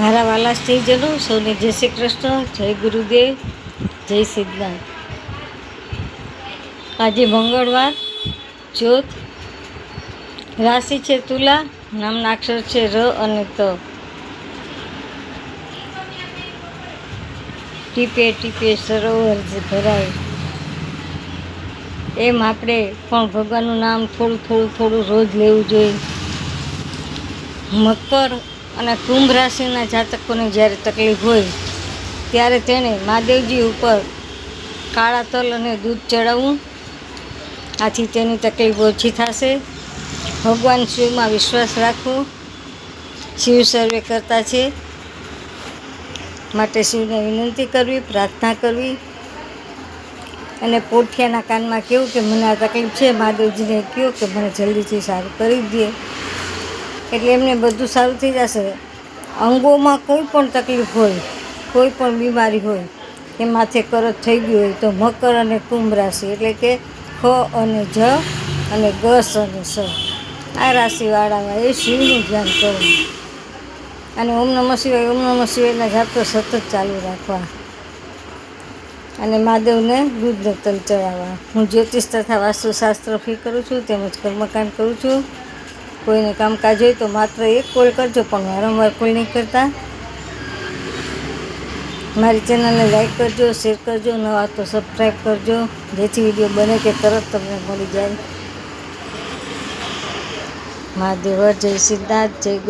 મારા વાલા સ્ત્રીજનો, સૌને જય શ્રી કૃષ્ણ, જય ગુરુદેવ, જય સિદ્ધનાથ. આજે મંગળવાર ચોથ રાશિ છે તુલા, નામના અક્ષર છે ર અને ત. ટીપે ટીપે સરોવર ભરાય. એમ આપણે પણ ભગવાનનું નામ થોડું થોડું થોડું રોજ લેવું જોઈએ. મકર અને કુંભ રાશિના જાતકોને જ્યારે તકલીફ હોય, ત્યારે તેણે મહાદેવજી ઉપર કાળા તલ અને દૂધ ચડાવવું, આથી તેની તકલીફ ઓછી થશે. ભગવાન શિવમાં વિશ્વાસ રાખવો શિવ સર્વે કરતા છે. માટે શિવને વિનંતી કરવી, પ્રાર્થના કરવી. અને પોઠિયાના કાનમાં કેવું કે મને આ તકલીફ છે, મહાદેવજીને કહ્યું કે મને જલ્દીથી સારું કરી દે. એટલે એમને બધું સારું થઈ જશે. અંગોમાં કોઈ પણ તકલીફ હોય, કોઈ પણ બીમારી હોય, એ માથે કરત થઈ ગયું હોય તો મકર અને કુંભ રાશિ એટલે કે ખ અને જ અને ગસ અને સ. આ રાશિવાળામાં એ શિવનું ધ્યાન કરવું. અને ઓમ નમઃ શિવાય, ઓમ નમઃ શિવાયના જાપો સતત ચાલુ રાખવા. અને મહાદેવને દૂધ તલ ચડાવવા. હું જ્યોતિષ તથા વાસ્તુશાસ્ત્ર ફી કરું છું, તેમજ કર્મકાંડ કરું છું. કોઈને કામકાજ હોય તો માત્ર એક કોલ કરજો, પણ વારંવાર કોલ નહીં કરતા. મારી ચેનલને લાઈક કરજો શેર કરજો, નવા તો સબસ્ક્રાઈબ કરજો. જેથી વીડિયો બને કે તરત તમને મળી જાય. મહાદેવ, જય સિદ્ધાર્થ, જય